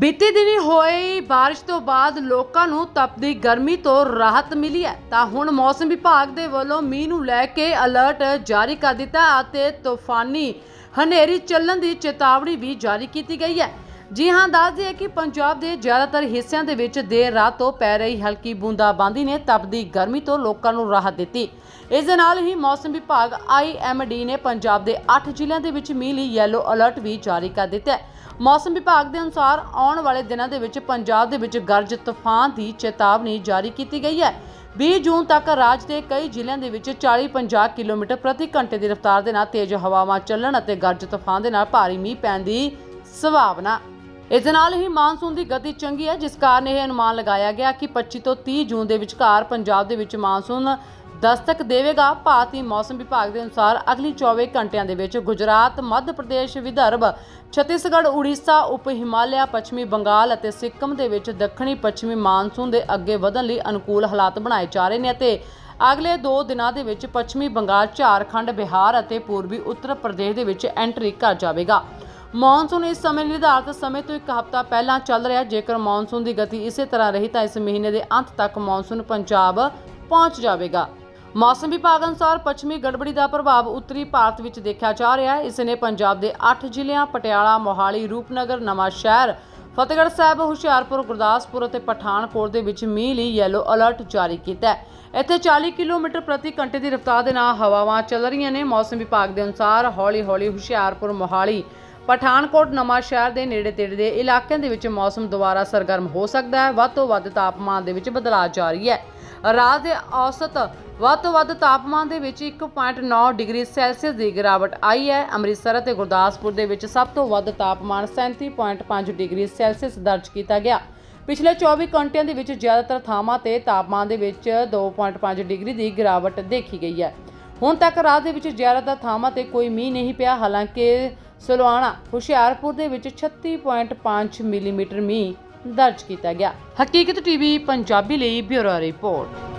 ਬੀਤੇ ਦਿਨੀ ਹੋਈ ਬਾਰਿਸ਼ ਤੋਂ ਬਾਅਦ ਲੋਕਾਂ ਨੂੰ ਤਪਦੀ ਗਰਮੀ ਤੋਂ ਰਾਹਤ ਮਿਲੀ ਹੈ। ਤਾਂ ਹੁਣ ਮੌਸਮ ਵਿਭਾਗ ਦੇ ਵੱਲੋਂ ਮੀਂਹ ਨੂੰ ਲੈ ਕੇ ਅਲਰਟ ਜਾਰੀ ਕਰ ਦਿੱਤਾ ਅਤੇ ਤੂਫਾਨੀ ਹਨੇਰੀ ਚੱਲਣ ਦੀ ਚੇਤਾਵਨੀ ਵੀ ਜਾਰੀ ਕੀਤੀ ਗਈ ਹੈ। ਜੀ ਹਾਂ, ਦੱਸ ਦਈਏ ਕਿ ਪੰਜਾਬ ਦੇ ਜ਼ਿਆਦਾਤਰ ਹਿੱਸਿਆਂ ਦੇ ਵਿੱਚ ਦੇਰ ਰਾਤ ਤੋਂ ਪੈ ਰਹੀ ਹਲਕੀ ਬੂੰਦਾਬਾਂਦੀ ਨੇ ਤਪਦੀ ਗਰਮੀ ਤੋਂ ਲੋਕਾਂ ਨੂੰ ਰਾਹਤ ਦਿੱਤੀ। ਇਸ ਦੇ ਨਾਲ ਹੀ ਮੌਸਮ ਵਿਭਾਗ ਆਈਐਮਡੀ ਨੇ ਪੰਜਾਬ ਦੇ 8 ਜ਼ਿਲ੍ਹਿਆਂ ਦੇ ਵਿੱਚ ਮੀਂਹ ਲਈ ਯੈਲੋ ਅਲਰਟ ਵੀ ਜਾਰੀ ਕਰ ਦਿੱਤਾ ਹੈ। ਮੌਸਮ ਵਿਭਾਗ ਦੇ ਅਨੁਸਾਰ ਆਉਣ ਵਾਲੇ ਦਿਨਾਂ ਦੇ ਵਿੱਚ ਪੰਜਾਬ ਦੇ ਵਿੱਚ ਗਰਜ ਤੂਫਾਨ ਦੀ ਚੇਤਾਵਨੀ ਜਾਰੀ ਕੀਤੀ ਗਈ ਹੈ। 20 ਜੂਨ ਤੱਕ ਰਾਜ ਦੇ ਕਈ ਜ਼ਿਲ੍ਹਿਆਂ ਦੇ ਵਿੱਚ 40-50 ਕਿਲੋਮੀਟਰ ਪ੍ਰਤੀ ਘੰਟੇ ਦੀ ਰਫ਼ਤਾਰ ਦੇ ਨਾਲ ਤੇਜ਼ ਹਵਾਵਾਂ ਚੱਲਣ ਅਤੇ ਗਰਜ ਤੂਫਾਨ ਦੇ ਨਾਲ ਭਾਰੀ ਮੀਂਹ ਪੈਣ ਦੀ ਸੰਭਾਵਨਾ ਇਸ ਦੇ ਨਾਲ ਹੀ ਮਾਨਸੂਨ ਦੀ ਗਤੀ ਚੰਗੀ ਹੈ, ਜਿਸ ਕਾਰਨ ਇਹ ਅਨੁਮਾਨ ਲਗਾਇਆ ਗਿਆ ਕਿ 25 ਤੋਂ 30 ਜੂਨ ਦੇ ਵਿਚਕਾਰ ਪੰਜਾਬ ਦੇ ਵਿੱਚ ਮਾਨਸੂਨ ਦਸਤਕ ਦੇਵੇਗਾ। ਭਾਰਤੀ ਮੌਸਮ ਵਿਭਾਗ ਦੇ ਅਨੁਸਾਰ ਅਗਲੀ 24 ਘੰਟਿਆਂ ਦੇ ਵਿੱਚ ਗੁਜਰਾਤ, ਮੱਧ ਪ੍ਰਦੇਸ਼, ਵਿਦਰਭ, ਛੱਤੀਸਗੜ੍ਹ, ਉੜੀਸਾ, ਉਪ ਹਿਮਾਲਿਆ, ਪੱਛਮੀ ਬੰਗਾਲ ਅਤੇ ਸਿੱਕਮ ਦੇ ਵਿੱਚ ਦੱਖਣੀ ਪੱਛਮੀ ਮਾਨਸੂਨ ਦੇ ਅੱਗੇ ਵਧਣ ਲਈ ਅਨੁਕੂਲ ਹਾਲਾਤ ਬਣਾਏ ਜਾ ਰਹੇ ਨੇ ਅਤੇ ਅਗਲੇ 2 ਦਿਨਾਂ ਦੇ ਵਿੱਚ ਪੱਛਮੀ ਬੰਗਾਲ, ਝਾਰਖੰਡ, ਬਿਹਾਰ ਅਤੇ ਪੂਰਬੀ ਉੱਤਰ ਪ੍ਰਦੇਸ਼ ਦੇ ਵਿੱਚ ਐਂਟਰੀ ਕਰ ਜਾਵੇਗਾ। ਮੌਨਸੂਨ ਇਸ ਸਮੇਂ ਨਿਰਧਾਰਤ ਸਮੇਂ ਤੋਂ ਇੱਕ ਹਫ਼ਤਾ ਪਹਿਲਾਂ ਚੱਲ ਰਿਹਾ। ਜੇਕਰ ਮੌਨਸੂਨ ਦੀ ਗਤੀ ਇਸੇ ਤਰ੍ਹਾਂ ਰਹੀ, ਤਾਂ ਇਸ ਮਹੀਨੇ ਦੇ ਅੰਤ ਤੱਕ ਮੌਨਸੂਨ ਪੰਜਾਬ ਪਹੁੰਚ ਜਾਵੇਗਾ। ਮੌਸਮ ਵਿਭਾਗ ਅਨੁਸਾਰ ਪੱਛਮੀ ਗੜਬੜੀ ਦਾ ਪ੍ਰਭਾਵ ਉੱਤਰੀ ਭਾਰਤ ਵਿੱਚ ਦੇਖਿਆ ਜਾ ਰਿਹਾ ਹੈ। ਇਸ ਨੇ ਪੰਜਾਬ ਦੇ 8 ਜ਼ਿਲ੍ਹਿਆਂ, ਪਟਿਆਲਾ, ਮੋਹਾਲੀ, ਰੂਪਨਗਰ, ਨਵਾਂਸ਼ਹਿਰ, ਫਤਿਹਗੜ੍ਹ ਸਾਹਿਬ, ਹੁਸ਼ਿਆਰਪੁਰ, ਗੁਰਦਾਸਪੁਰ ਅਤੇ ਪਠਾਨਕੋਟ ਦੇ ਵਿੱਚ ਮੀਂਹ ਲਈ ਯੈਲੋ ਅਲਰਟ ਜਾਰੀ ਕੀਤਾ ਹੈ। ਇੱਥੇ 40 ਕਿਲੋਮੀਟਰ ਪ੍ਰਤੀ ਘੰਟੇ ਦੀ ਰਫ਼ਤਾਰ ਦੇ ਨਾਲ ਹਵਾਵਾਂ ਚੱਲ ਰਹੀਆਂ ਨੇ। ਮੌਸਮ ਵਿਭਾਗ ਦੇ ਅਨੁਸਾਰ ਹੌਲੀ-ਹੌਲੀ ਹੁਸ਼ਿਆਰਪੁਰ, ਮੋਹਾਲੀ ਪਠਾਨਕੋਟ ਨਵਾਂ ਸ਼ਹਿਰ ਦੇ ਨੇੜੇ ਤੇੜੇ ਦੇ ਇਲਾਕਿਆਂ ਦੇ ਵਿੱਚ ਮੌਸਮ ਦੁਬਾਰਾ ਸਰਗਰਮ ਹੋ ਸਕਦਾ ਹੈ। ਵੱਧ ਤੋਂ ਵੱਧ ਤਾਪਮਾਨ ਦੇ ਵਿੱਚ ਬਦਲਾਅ ਜਾਰੀ ਹੈ। ਰਾਤ ਦੇ ਔਸਤ ਵੱਧ ਤੋਂ ਵੱਧ ਤਾਪਮਾਨ ਦੇ ਵਿੱਚ 1.9 ਡਿਗਰੀ ਸੈਲਸੀਅਸ ਦੀ ਗਿਰਾਵਟ ਆਈ ਹੈ। ਅੰਮ੍ਰਿਤਸਰ ਅਤੇ ਗੁਰਦਾਸਪੁਰ ਦੇ ਵਿੱਚ ਸਭ ਤੋਂ ਵੱਧ ਤਾਪਮਾਨ 37.5 ਡਿਗਰੀ ਸੈਲਸੀਅਸ ਦਰਜ ਕੀਤਾ ਗਿਆ। ਪਿਛਲੇ 24 ਘੰਟਿਆਂ ਦੇ ਵਿੱਚ ਜ਼ਿਆਦਾਤਰ ਥਾਵਾਂ ਤੇ ਤਾਪਮਾਨ ਦੇ ਵਿੱਚ 2.5 ਡਿਗਰੀ ਦੀ ਗਿਰਾਵਟ ਦੇਖੀ ਗਈ ਹੈ। ਹੁਣ ਤੱਕ ਰਾਤ ਦੇ ਵਿੱਚ ਜ਼ਿਆਦਾਤਰ ਥਾਵਾਂ ਤੇ ਕੋਈ ਮੀਂਹ ਨਹੀਂ ਪਿਆ। ਹਾਲਾਂਕਿ ਸਲਵਾਣਾ, ਹੁਸ਼ਿਆਰਪੁਰ ਦੇ ਵਿੱਚ 36.5 ਮਿਲੀਮੀਟਰ ਮੀਂਹ ਦਰਜ ਕੀਤਾ ਗਿਆ। ਹਕੀਕਤ ਟੀਵੀ, ਪੰਜਾਬੀ ਲਈ ਬਿਊਰੋ ਰਿਪੋਰਟ।